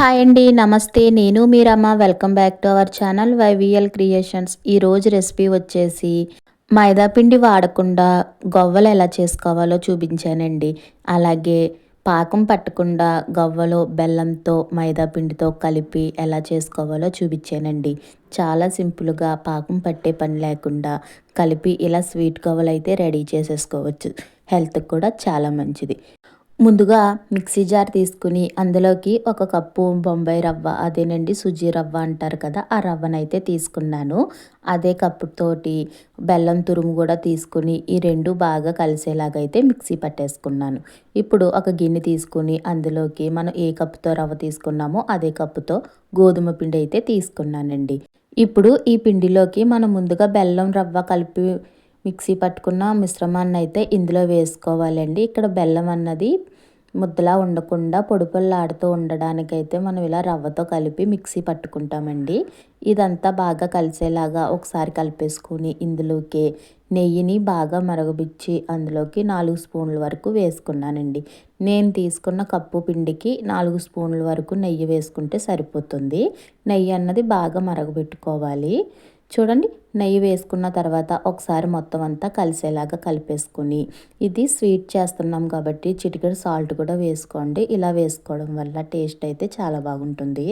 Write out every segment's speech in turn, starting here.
Hi అండి నమస్తే. నేను Meeramma. Welcome back to our channel YVL creations. ఈరోజు రెసిపీ వచ్చేసి మైదాపిండి వాడకుండా గవ్వలు ఎలా చేసుకోవాలో చూపించానండి. అలాగే పాకం పట్టకుండా గవ్వలు బెల్లంతో మైదాపిండితో కలిపి ఎలా చేసుకోవాలో చూపించానండి. చాలా సింపుల్గా పాకం పట్టే పని లేకుండా కలిపి ఇలా స్వీట్ గవ్వలు అయితే రెడీ చేసేసుకోవచ్చు. హెల్త్కి కూడా చాలా మంచిది. ముందుగా మిక్సీ జార్ తీసుకుని అందులోకి ఒక కప్పు బొంబాయి రవ్వ అదేనండి సుజీ రవ్వ అంటారు కదా ఆ రవ్వనైతే తీసుకున్నాను. అదే కప్పుతోటి బెల్లం తురుము కూడా తీసుకుని ఈ రెండు బాగా కలిసేలాగైతే మిక్సీ పట్టేసుకున్నాను. ఇప్పుడు ఒక గిన్నె తీసుకుని అందులోకి మనం ఏ కప్పుతో రవ్వ తీసుకున్నామో అదే కప్పుతో గోధుమ పిండి అయితే తీసుకున్నానండి. ఇప్పుడు ఈ పిండిలోకి మనం ముందుగా బెల్లం రవ్వ కలిపి మిక్సీ పట్టుకున్న మిశ్రమాన్ని అయితే ఇందులో వేసుకోవాలండి. ఇక్కడ బెల్లం అన్నది ముద్దలా ఉండకుండా పొడిపొల్లాడుతూ ఉండడానికైతే మనం ఇలా రవ్వతో కలిపి మిక్సీ పట్టుకుంటామండి. ఇదంతా బాగా కలిసేలాగా ఒకసారి కలిపేసుకుని ఇందులోకి నెయ్యిని బాగా మరగబిచ్చి అందులోకి నాలుగు స్పూన్ల వరకు వేసుకున్నానండి. నేను తీసుకున్న కప్పు పిండికి నాలుగు స్పూన్ల వరకు నెయ్యి వేసుకుంటే సరిపోతుంది. నెయ్యి అన్నది బాగా మరగబెట్టుకోవాలి. చూడండి నెయ్యి వేసుకున్న తర్వాత ఒకసారి మొత్తం అంతా కలిసేలాగా కలిపేసుకుని. ఇది స్వీట్ చేస్తున్నాం కాబట్టి చిటికెడు సాల్ట్ కూడా వేసుకోండి. ఇలా వేసుకోవడం వల్ల టేస్ట్ అయితే చాలా బాగుంటుంది.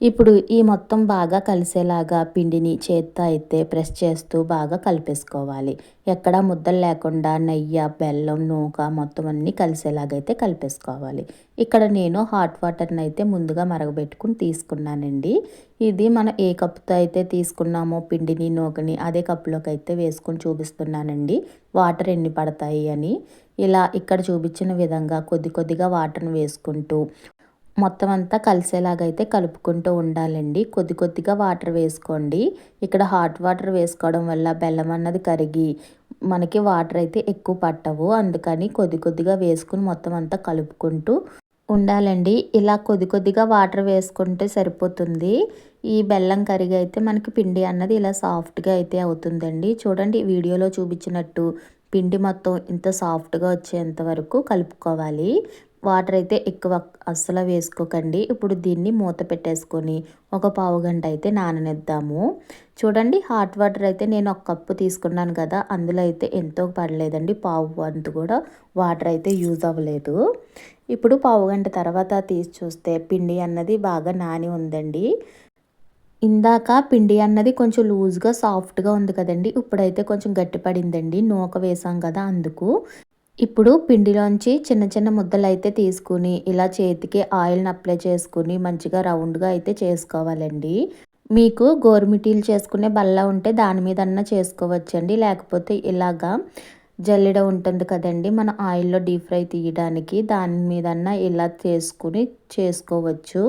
ఇప్పుడు ఈ మొత్తం బాగా కలిసేలాగా పిండిని చేత్తో అయితే ప్రెస్ చేస్తూ బాగా కలిపేసుకోవాలి. ఎక్కడ ముద్దలు లేకుండా నెయ్యి బెల్లం నూక మొత్తం అన్నీ కలిసేలాగైతే కలిపేసుకోవాలి. ఇక్కడ నేను హాట్ వాటర్ని అయితే ముందుగా మరగబెట్టుకుని తీసుకున్నానండి. ఇది మనం ఏ కప్పుతో అయితే తీసుకున్నామో పిండిని నూకని అదే కప్పులోకి అయితే వేసుకొని చూపిస్తున్నానండి. వాటర్ ఎన్ని పడతాయి అని. ఇలా ఇక్కడ చూపించిన విధంగా కొద్ది కొద్దిగా వాటర్ని వేసుకుంటూ మొత్తం అంతా కలిసేలాగైతే కలుపుకుంటూ ఉండాలండి. కొద్ది కొద్దిగా వాటర్ వేసుకోండి. ఇక్కడ హాట్ వాటర్ వేసుకోవడం వల్ల బెల్లం అన్నది కరిగి మనకి వాటర్ అయితే ఎక్కువ పట్టవు. అందుకని కొద్ది కొద్దిగా వేసుకుని మొత్తం అంతా కలుపుకుంటూ ఉండాలండి. ఇలా కొద్ది కొద్దిగా వాటర్ వేసుకుంటే సరిపోతుంది. ఈ బెల్లం కరిగి అయితే మనకి పిండి అన్నది ఇలా సాఫ్ట్గా అయితే అవుతుందండి. చూడండి వీడియోలో చూపించినట్టు పిండి మొత్తం ఇంత సాఫ్ట్గా వచ్చేంత వరకు కలుపుకోవాలి. వాటర్ అయితే ఎక్కువ అస్సలు వేసుకోకండి. ఇప్పుడు దీన్ని మూత పెట్టేసుకొని ఒక పావు గంట అయితే నాననిద్దాము. చూడండి హాట్ వాటర్ అయితే నేను ఒక కప్పు తీసుకున్నాను కదా అందులో అయితే ఎంతో పడలేదండి. పావు వంతు కూడా వాటర్ అయితే యూజ్ అవ్వలేదు. ఇప్పుడు పావు గంట తర్వాత తీసి చూస్తే పిండి అన్నది బాగా నాని ఉందండి. ఇందాక పిండి అన్నది కొంచెం లూజ్గా సాఫ్ట్గా ఉంది కదండి ఇప్పుడైతే కొంచెం గట్టిపడిందండి. నూక వేసాం కదా అందుకు. ఇప్పుడు పిండిలోంచి చిన్న చిన్న ముద్దలు అయితే తీసుకుని ఇలా చేతికి ఆయిల్ని అప్లై చేసుకుని మంచిగా రౌండ్గా అయితే చేసుకోవాలండి. మీకు గోరుమిటీలు చేసుకునే బల్ల ఉంటే దాని మీద అన్న చేసుకోవచ్చండి. లేకపోతే ఇలాగా జల్లెడ ఉంటుంది కదండి మన ఆయిల్లో డీప్ ఫ్రై తీయడానికి దాని మీదన్నా ఇలా చేసుకుని చేసుకోవచ్చు.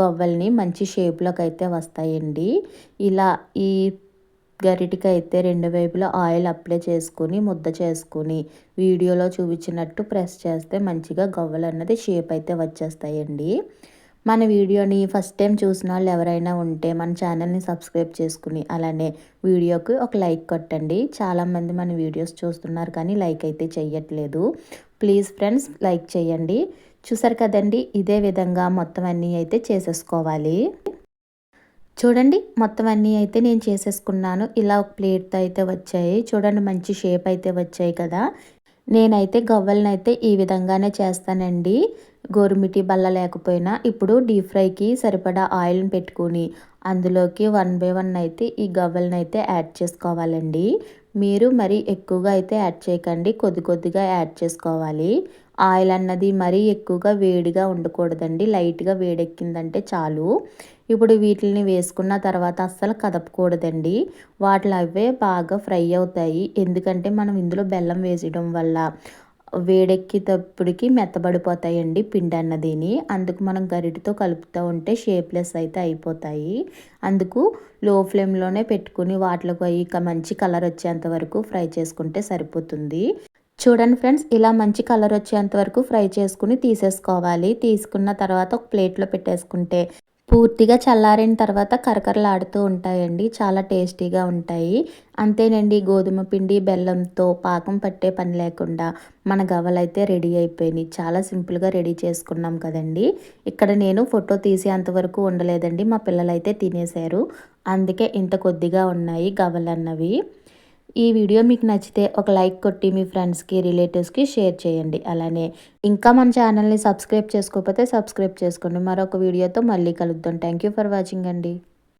గొవ్వల్ని మంచి షేప్లోకి అయితే వస్తాయండి. ఇలా ఈ గరిటికి అయితే రెండు వైపులా ఆయిల్ అప్లై చేసుకొని ముద్ద చేసుకొని వీడియోలో చూపించినట్టు ప్రెస్ చేస్తే మంచిగా గవ్వలు అన్నది షేప్ అయితే వచ్చేస్తాయండి. మన వీడియోని ఫస్ట్ టైం చూసిన వాళ్ళు ఎవరైనా ఉంటే మన ఛానల్ని సబ్స్క్రైబ్ చేసుకుని అలానే వీడియోకి ఒక లైక్ కొట్టండి. చాలామంది మన వీడియోస్ చూస్తున్నారు కానీ లైక్ అయితే చెయ్యట్లేదు. ప్లీజ్ ఫ్రెండ్స్ లైక్ చేయండి. చూసారు కదండి? ఇదే విధంగా మొత్తం అన్నీ అయితే చేసేసుకోవాలి. చూడండి మొత్తం అన్నీ అయితే నేను చేసేసుకున్నాను. ఇలా ఒక ప్లేట్తో అయితే వచ్చాయి. చూడండి మంచి షేప్ అయితే వచ్చాయి కదా. నేనైతే గవ్వలను అయితే ఈ విధంగానే చేస్తానండి. గోరుమిటి బల్ల లేకపోయినా ఇప్పుడు డీప్ ఫ్రైకి సరిపడా ఆయిల్ని పెట్టుకుని అందులోకి వన్ బై వన్ అయితే ఈ గవ్వలను అయితే యాడ్ చేసుకోవాలండి. మీరు మరి ఎక్కువగా అయితే యాడ్ చేయకండి. కొద్ది కొద్దిగా యాడ్ చేసుకోవాలి. ఆయిల్ అన్నది మరీ ఎక్కువగా వేడిగా ఉండకూడదండి. లైట్గా వేడెక్కిందంటే చాలు. ఇప్పుడు వీటిని వేసుకున్న తర్వాత అస్సలు కదపకూడదండి. వాటిలో అవే బాగా ఫ్రై అవుతాయి. ఎందుకంటే మనం ఇందులో బెల్లం వేసడం వల్ల వేడెక్కేటప్పటికి మెత్తబడిపోతాయండి పిండి అన్నదిని. అందుకు మనం గరిటితో కలుపుతూ ఉంటే షేప్లెస్ అయితే అయిపోతాయి. అందుకు లో ఫ్లేమ్లోనే పెట్టుకుని వాటిలోకి ఇక మంచి కలర్ వచ్చేంత వరకు ఫ్రై చేసుకుంటే సరిపోతుంది. చూడండి ఫ్రెండ్స్ ఇలా మంచి కలర్ వచ్చేంత వరకు ఫ్రై చేసుకుని తీసేసుకోవాలి. తీసుకున్న తర్వాత ఒక ప్లేట్లో పెట్టేసుకుంటే పూర్తిగా చల్లారిన తర్వాత కరకరలాడుతూ ఉంటాయండి. చాలా టేస్టీగా ఉంటాయి. అంతేనండి గోధుమ పిండి బెల్లంతో పాకం పట్టే పని లేకుండా మన గవలైతే రెడీ అయిపోయినాయి. చాలా సింపుల్గా రెడీ చేసుకున్నాం కదండి. ఇక్కడ నేను ఫోటో తీసి అంతవరకు ఉండలేదండి. మా పిల్లలైతే తినేశారు. అందుకే ఇంత కొద్దిగా ఉన్నాయి గవలన్నవి ఈ వీడియో మీకు నచ్చితే ఒక లైక్ కొట్టి మీ ఫ్రెండ్స్కి రిలేటివ్స్కి షేర్ చేయండి. అలానే ఇంకా మన ఛానల్ని సబ్స్క్రైబ్ చేసుకోకపోతే సబ్స్క్రైబ్ చేసుకోండి. మరొక వీడియోతో మళ్ళీ కలుద్దాం. థ్యాంక్ యూ ఫర్ వాచింగ్ అండి.